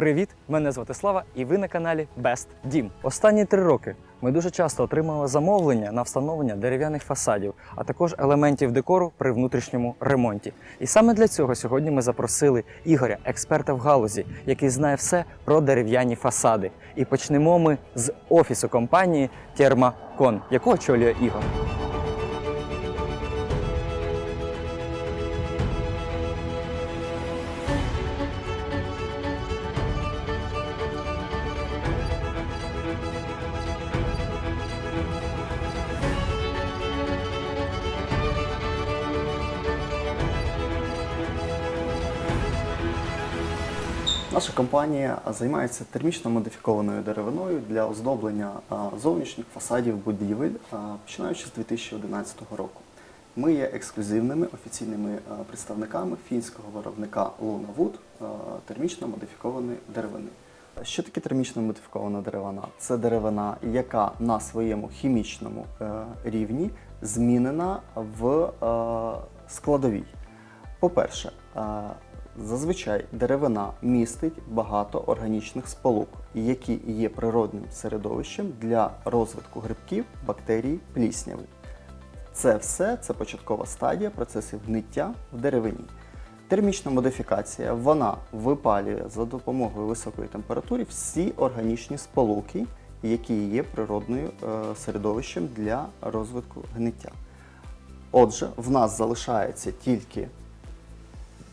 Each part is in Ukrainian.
Привіт! Мене звати Слава, і ви на каналі Best Дім. Останні три роки ми дуже часто отримали замовлення на встановлення дерев'яних фасадів, а також елементів декору при внутрішньому ремонті. І саме для цього сьогодні ми запросили Ігоря, експерта в галузі, який знає все про дерев'яні фасади. І почнемо ми з офісу компанії Термакон, яку очолює Ігор. Наша компанія займається термічно модифікованою деревиною для оздоблення зовнішніх фасадів будівель, починаючи з 2011 року. Ми є ексклюзивними офіційними представниками фінського виробника Luna Wood а, термічно модифікованої деревини. Що таке термічно модифікована деревина? Це деревина, яка на своєму хімічному е, рівні змінена в е, складовій. По-перше, е, зазвичай деревина містить багато органічних сполук, які є природним середовищем для розвитку грибків, бактерій, плісняви. Це все це початкова стадія процесів гниття в деревині. Термічна модифікація вона випалює за допомогою високої температури всі органічні сполуки, які є природною е, середовищем для розвитку гниття. Отже, в нас залишається тільки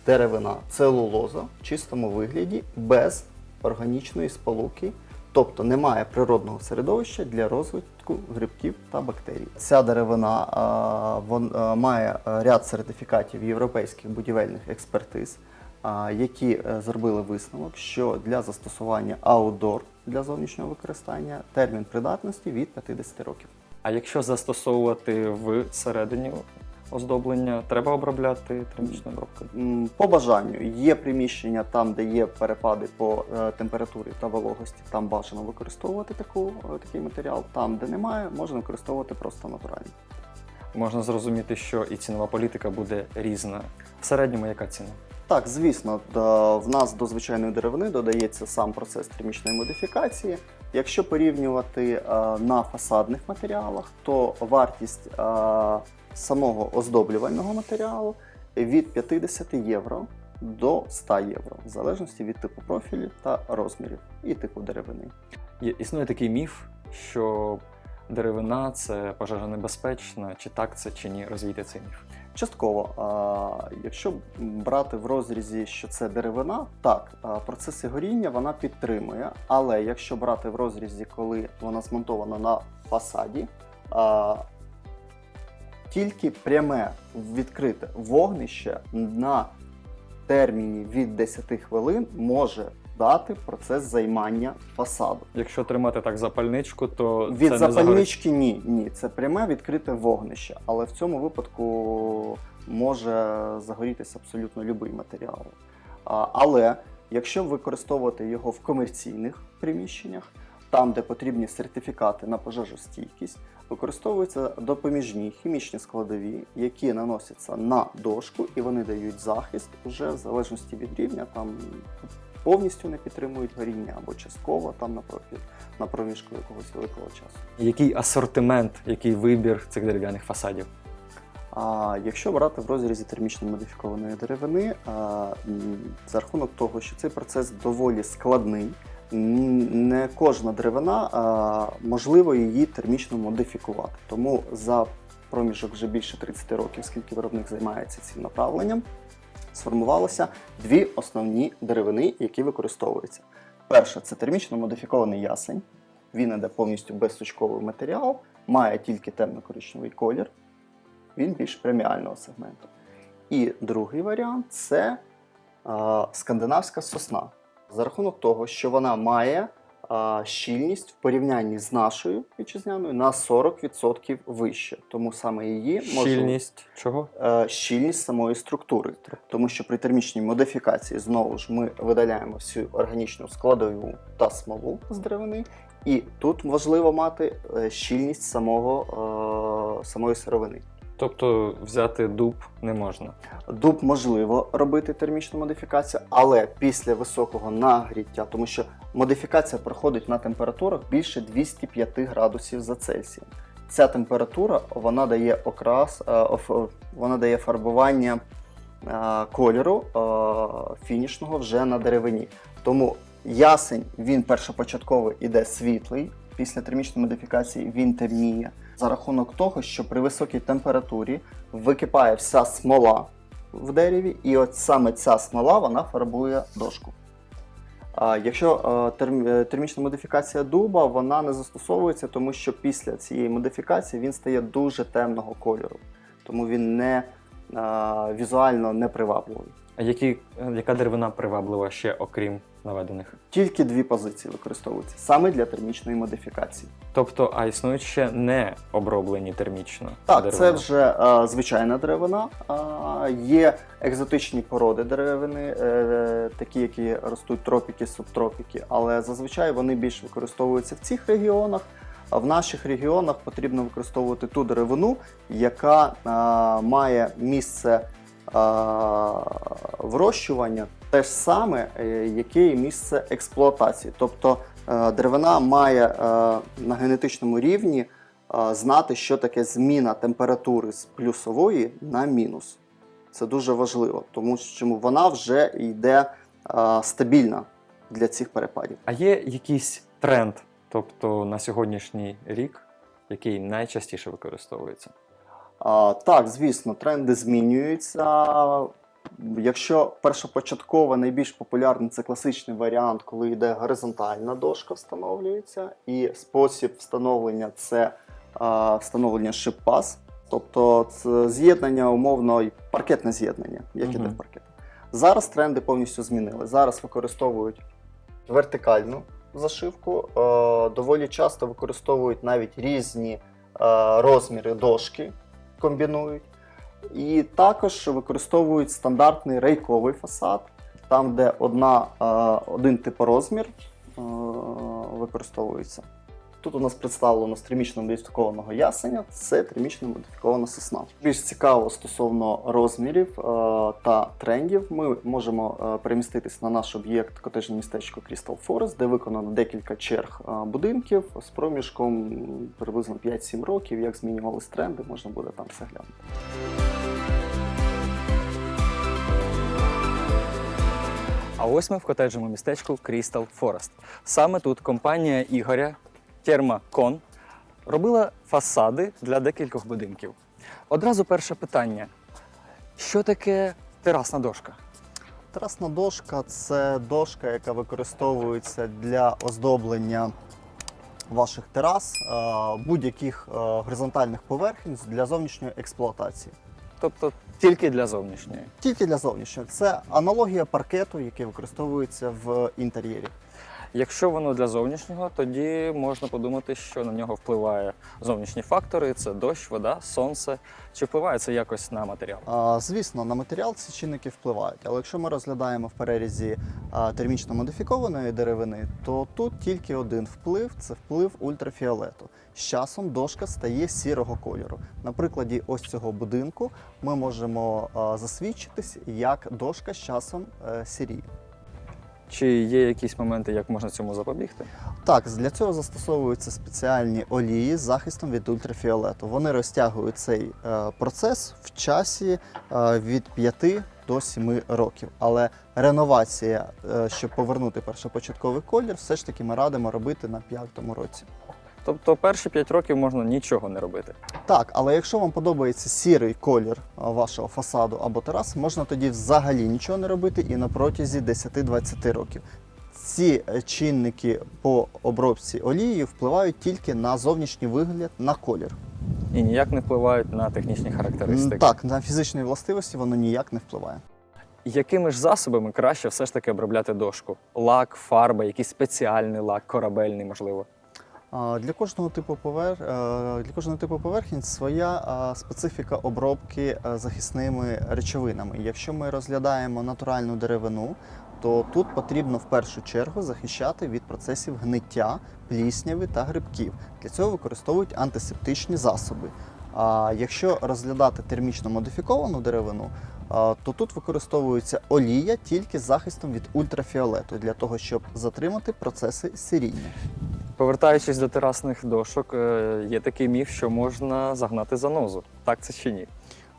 деревина целулоза в чистому вигляді без органічної сполуки, тобто немає природного середовища для розвитку грибків та бактерій. Ця деревина а, вон, а, має ряд сертифікатів європейських будівельних експертиз, а, які е, зробили висновок, що для застосування аутдор для зовнішнього використання термін придатності від 50 років. А якщо застосовувати всередині оздоблення, треба обробляти термічною обробкою? По бажанню є приміщення там, де є перепади по е, температурі та вологості. Там бажано використовувати таку, е, такий матеріал. Там, де немає, можна використовувати просто натуральний. Можна зрозуміти, що і цінова політика буде різна. В середньому яка ціна? Так, звісно, в нас до звичайної деревини додається сам процес термічної модифікації. Якщо порівнювати е, на фасадних матеріалах, то вартість самого оздоблювального матеріалу від 50 євро до 100 євро, в залежності від типу профілю та розмірів і типу деревини. Існує такий міф, що деревина це пожежонебезпечна, чи так це, чи ні. Розвійте цей міф. Частково, а, якщо брати в розрізі, що це деревина, так, процеси горіння вона підтримує. Але якщо брати в розрізі, коли вона змонтована на фасаді, а, тільки пряме відкрите вогнище на терміні від 10 хвилин може дати процес займання фасаду. Якщо тримати так запальничку, то Від це не запальнички ні, ні, це пряме відкрите вогнище, але в цьому випадку може загорітися абсолютно будь-який матеріал. Але якщо використовувати його в комерційних приміщеннях, там, де потрібні сертифікати на пожежостійкість, використовуються допоміжні хімічні складові, які наносяться на дошку і вони дають захист уже в залежності від рівня. Там повністю не підтримують горіння або частково там на на проміжку якогось великого часу. Який асортимент, який вибір цих дерев'яних фасадів? А якщо брати в розрізі термічно модифікованої деревини, а, за рахунок того, що цей процес доволі складний, не кожна деревина а, можливо її термічно модифікувати. Тому за проміжок вже більше 30 років, скільки виробник займається цим направленням, сформувалося дві основні деревини, які використовуються. Перша це термічно модифікований ясень. Він іде повністю безсучковий матеріал, має тільки темно-коричневий колір він більш преміального сегменту. І другий варіант це е, скандинавська сосна. За рахунок того, що вона має е, щільність в порівнянні з нашою вітчизняною на 40% вище. Тому саме її можна Щільність чого? е, щільність самої структури. Тому що при термічній модифікації знову ж ми видаляємо всю органічну складову та смолу з деревини. І тут важливо мати е, щільність самого, е, самої сировини. Тобто взяти дуб не можна. Дуб можливо робити термічну модифікацію, але після високого нагріття, тому що модифікація проходить на температурах більше 205 градусів за Цельсієм. Ця температура вона дає окрас, е, вона дає фарбування е, кольору е, фінішного вже на деревині. Тому ясень він першопочатково іде світлий. Після термічної модифікації він темніє за рахунок того, що при високій температурі википає вся смола в дереві, і от саме ця смола вона фарбує дошку. Якщо е, е, термічна модифікація дуба, вона не застосовується, тому що після цієї модифікації він стає дуже темного кольору, тому він не е, візуально не привабливий. А які, яка деревина приваблива ще, окрім наведених? Тільки дві позиції використовуються саме для термічної модифікації. Тобто, а існують ще не оброблені термічно. Так, деревина? це вже е, звичайна деревина. А, є екзотичні породи деревини, е, такі, які ростуть тропіки, субтропіки, але зазвичай вони більш використовуються в цих регіонах. В наших регіонах потрібно використовувати ту деревину, яка а, має місце а, вирощування те ж саме, е, яке і місце експлуатації. Тобто е, деревина має е, на генетичному рівні знати, що таке зміна температури з плюсової на мінус. Це дуже важливо, тому що вона вже йде стабільна для цих перепадів. А є якийсь тренд, тобто на сьогоднішній рік, який найчастіше використовується? А, так, звісно, тренди змінюються. Якщо першопочатково найбільш популярний це класичний варіант, коли йде горизонтальна дошка, встановлюється, і спосіб встановлення це встановлення шип-пас, тобто це з'єднання умовно паркетне з'єднання, як іде Мгм. в паркет. Зараз тренди повністю змінили. Зараз використовують вертикальну зашивку, доволі часто використовують навіть різні розміри дошки, комбінують. І також використовують стандартний рейковий фасад, там, де одна, е, один типорозмір е, використовується. Тут у нас представлено з термічно модифікованого ясеня, це термічно модифікована сосна. Більш цікаво стосовно розмірів е, та трендів, ми можемо е, переміститись на наш об'єкт котежне містечко Crystal Forest, де виконано декілька черг е, будинків з проміжком приблизно 5-7 років. Як змінювались тренди, можна буде там все глянути. А ось ми в котеджному містечку Crystal Forest. Саме тут компанія Ігоря Термакон робила фасади для декількох будинків. Одразу перше питання: що таке терасна дошка? Терасна дошка це дошка, яка використовується для оздоблення ваших терас, е, будь-яких е, горизонтальних поверхень для зовнішньої експлуатації. Тобто тільки для зовнішньої. Тільки для зовнішнього. Це аналогія паркету, який використовується в інтер'єрі. Якщо воно для зовнішнього, тоді можна подумати, що на нього впливає зовнішні фактори: це дощ, вода, сонце. Чи впливає це якось на матеріал? А, Звісно, на матеріал ці чинники впливають, але якщо ми розглядаємо в перерізі термічно модифікованої деревини, то тут тільки один вплив це вплив ультрафіолету. З часом дошка стає сірого кольору. На прикладі ось цього будинку ми можемо засвідчитись, як дошка з часом е, сіріє. Чи є якісь моменти, як можна цьому запобігти? Так, для цього застосовуються спеціальні олії з захистом від ультрафіолету. Вони розтягують цей е, процес в часі е, від 5 до 7 років. Але реновація, е, щоб повернути першопочатковий колір, все ж таки ми радимо робити на п'ятому році. Тобто перші 5 років можна нічого не робити. Так, але якщо вам подобається сірий колір вашого фасаду або терас, можна тоді взагалі нічого не робити і на протязі 10-20 років. Ці е, чинники по обробці олією впливають тільки на зовнішній вигляд, на колір. І ніяк не впливають на технічні характеристики. Так, на фізичні властивості воно ніяк не впливає. Якими ж засобами краще все ж таки обробляти дошку? Лак, фарба, якийсь спеціальний лак, корабельний, можливо. Для кожного типу повер... е, для кожного типу поверхень своя специфіка обробки е, захисними речовинами. Якщо ми розглядаємо натуральну деревину, то тут потрібно в першу чергу захищати від процесів гниття, плісняви та грибків. Для цього використовують антисептичні засоби. А якщо розглядати термічно модифіковану деревину, то тут використовується олія тільки з захистом від ультрафіолету для того, щоб затримати процеси сиріння. Повертаючись до терасних дошок, е, є такий міф, що можна загнати занозу. Так це чи ні?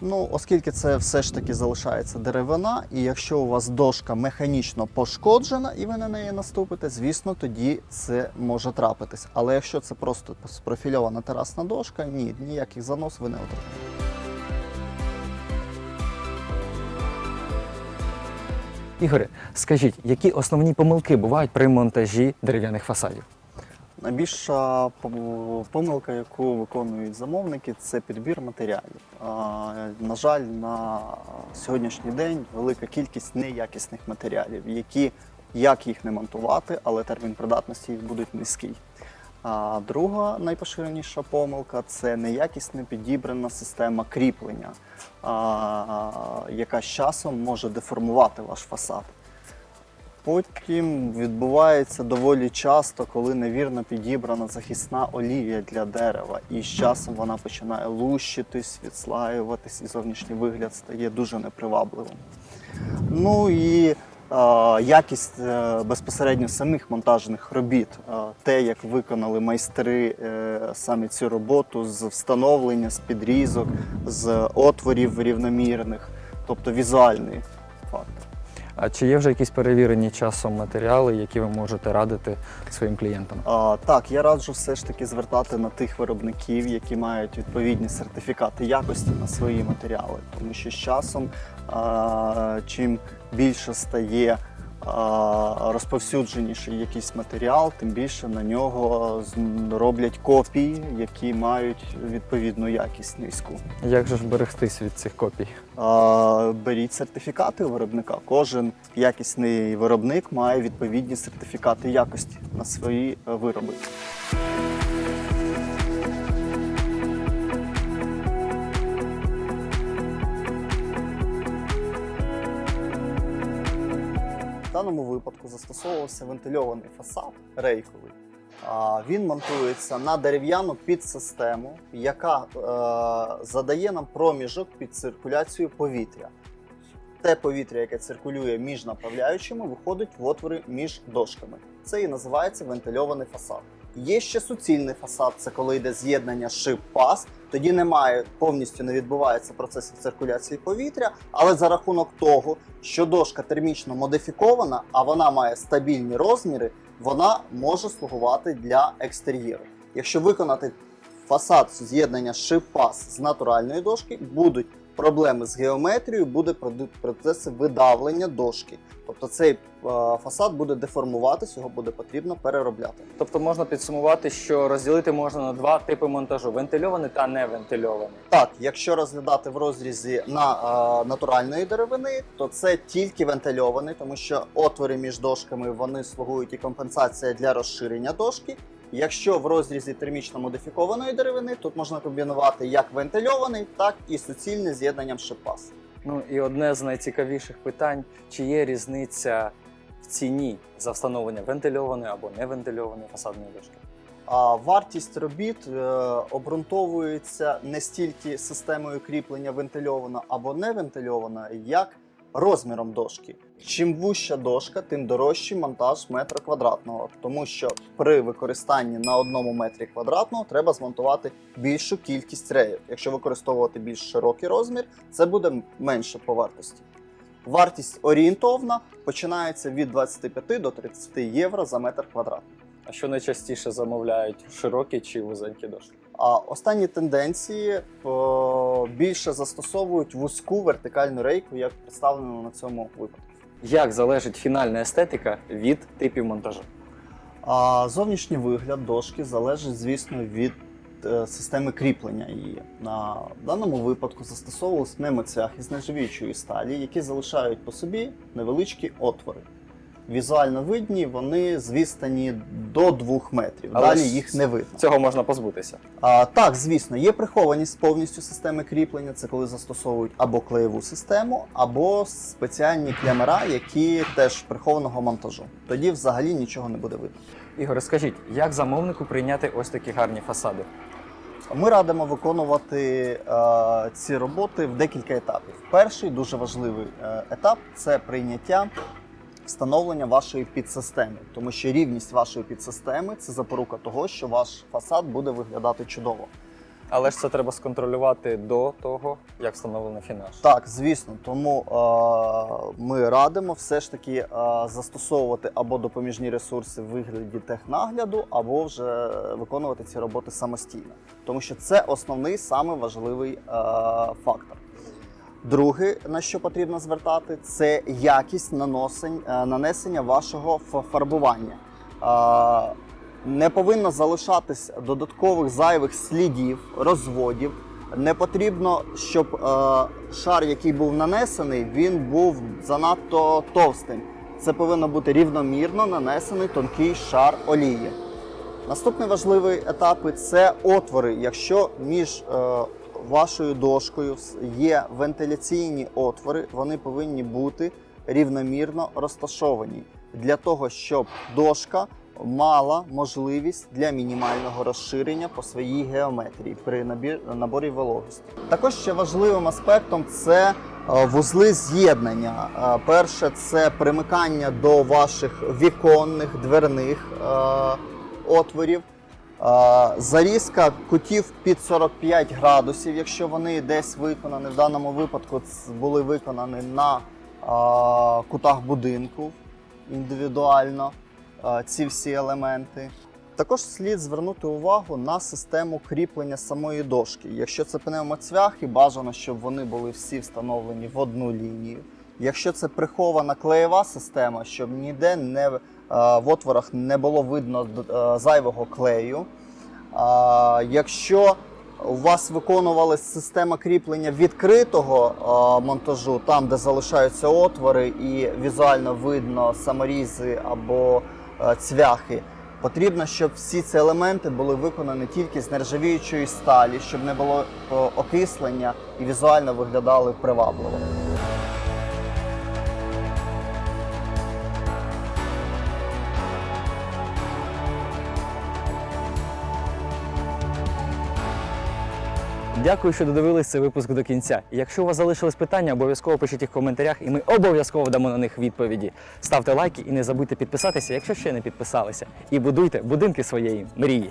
Ну, оскільки це все ж таки залишається деревина, і якщо у вас дошка механічно пошкоджена і ви на неї наступите, звісно, тоді це може трапитись. Але якщо це просто спрофільована терасна дошка, ні, ніяких занос ви не отримаєте. Ігоре, скажіть, які основні помилки бувають при монтажі дерев'яних фасадів? Найбільша помилка, яку виконують замовники, це підбір матеріалів. На жаль, на сьогоднішній день велика кількість неякісних матеріалів, які як їх не монтувати, але термін придатності їх буде низький. А друга найпоширеніша помилка це неякісно підібрана система кріплення, яка з часом може деформувати ваш фасад. Потім відбувається доволі часто, коли невірно підібрана захисна олія для дерева, і з часом вона починає лущитись, відслаюватись, і зовнішній вигляд стає дуже непривабливим. Ну і е, якість е, безпосередньо самих монтажних робіт, е, те, як виконали майстри е, саме цю роботу з встановлення, з підрізок, з отворів рівномірних, тобто візуальний фактор. А чи є вже якісь перевірені часом матеріали, які ви можете радити своїм клієнтам? А, так, я раджу все ж таки звертати на тих виробників, які мають відповідні сертифікати якості на свої матеріали. Тому що з часом, а, чим більше стає розповсюдженіший якийсь матеріал, тим більше на нього роблять копії, які мають відповідну якість низьку. Як же ж берегтись від цих копій? Беріть сертифікати у виробника. Кожен якісний виробник має відповідні сертифікати якості на свої е, вироби. Даному випадку застосовувався вентильований фасад рейковий. Він монтується на дерев'яну підсистему, яка е, задає нам проміжок під циркуляцію повітря. Те повітря, яке циркулює між направляючими, виходить в отвори між дошками. Це і називається вентильований фасад. Є ще суцільний фасад, це коли йде з'єднання шип пас. Тоді немає повністю не відбувається процес циркуляції повітря, але за рахунок того, що дошка термічно модифікована, а вона має стабільні розміри, вона може слугувати для екстер'єру. Якщо виконати фасад з'єднання шип-пас з натуральної дошки, будуть проблеми з геометрією, буде процеси видавлення дошки. Тобто цей е, фасад буде деформуватись, його буде потрібно переробляти. Тобто можна підсумувати, що розділити можна на два типи монтажу: вентильований та невентильований. Так, якщо розглядати в розрізі на е, натуральної деревини, то це тільки вентильований, тому що отвори між дошками вони слугують і компенсація для розширення дошки. Якщо в розрізі термічно модифікованої деревини, тут можна комбінувати як вентильований, так і суцільний з з'єднанням шипас. Ну і одне з найцікавіших питань: чи є різниця в ціні за встановлення вентильованої або невентильованої фасадної дошки? А вартість робіт е, обґрунтовується не стільки системою кріплення вентильована або не вентильована, як розміром дошки. Чим вуща дошка, тим дорожчий монтаж метра квадратного, тому що при використанні на одному метрі квадратного треба змонтувати більшу кількість реїв. Якщо використовувати більш широкий розмір, це буде менше по вартості. Вартість орієнтовна починається від 25 до 30 євро за метр квадратний. А що найчастіше замовляють широкі чи вузенькі дошки? А останні тенденції більше застосовують вузьку вертикальну рейку, як представлено на цьому випадку. Як залежить фінальна естетика від типів монтажу? А зовнішній вигляд дошки залежить, звісно, від е, системи кріплення її. На даному випадку застосовувалися пневмоцях із нержавіючої сталі, які залишають по собі невеличкі отвори. Візуально видні вони з відстані до 2 метрів. Але Далі їх не видно. Цього можна позбутися. А, так, звісно, є прихованість повністю системи кріплення. Це коли застосовують або клеєву систему, або спеціальні клямера, які теж прихованого монтажу. Тоді взагалі нічого не буде видно. Ігор, скажіть, як замовнику прийняти ось такі гарні фасади? Ми радимо виконувати е, ці роботи в декілька етапів. Перший дуже важливий е, етап це прийняття встановлення вашої підсистеми, тому що рівність вашої підсистеми це запорука того, що ваш фасад буде виглядати чудово. Але ж це треба сконтролювати до того, як встановлений фінаш. Так, звісно, тому е, ми радимо все ж таки е, застосовувати або допоміжні ресурси в вигляді технагляду, або вже виконувати ці роботи самостійно, тому що це основний саме важливий е, фактор. Друге, на що потрібно звертати, це якість наносень, е, нанесення вашого фарбування. Е, Не повинно залишатись додаткових зайвих слідів, розводів. Не потрібно, щоб е, шар, який був нанесений, він був занадто товстим. Це повинно бути рівномірно нанесений тонкий шар олії. Наступний важливий етап це отвори. Якщо між вашою дошкою є вентиляційні отвори, вони повинні бути рівномірно розташовані для того, щоб дошка мала можливість для мінімального розширення по своїй геометрії при наборі вологості. Також ще важливим аспектом це е, вузли з'єднання. Е, Перше це примикання до ваших віконних, дверних е, отворів. Зарізка кутів під 45 градусів, якщо вони десь виконані. В даному випадку були виконані на кутах будинку індивідуально ці всі елементи. Також слід звернути увагу на систему кріплення самої дошки. Якщо це пневмоцвяхи, бажано, щоб вони були всі встановлені в одну лінію. Якщо це прихована клеєва система, щоб ніде не, в отворах не було видно е, зайвого клею. А, якщо у вас виконувалася система кріплення відкритого монтажу, там де залишаються отвори і візуально видно саморізи або е, цвяхи, потрібно, щоб всі ці елементи були виконані тільки з нержавіючої сталі, щоб не було е, окислення і візуально виглядали привабливо. Дякую, що додивились цей випуск до кінця. Якщо у вас залишились питання, обов'язково пишіть їх в коментарях, і ми обов'язково дамо на них відповіді. Ставте лайки і не забудьте підписатися, якщо ще не підписалися. І будуйте будинки своєї мрії.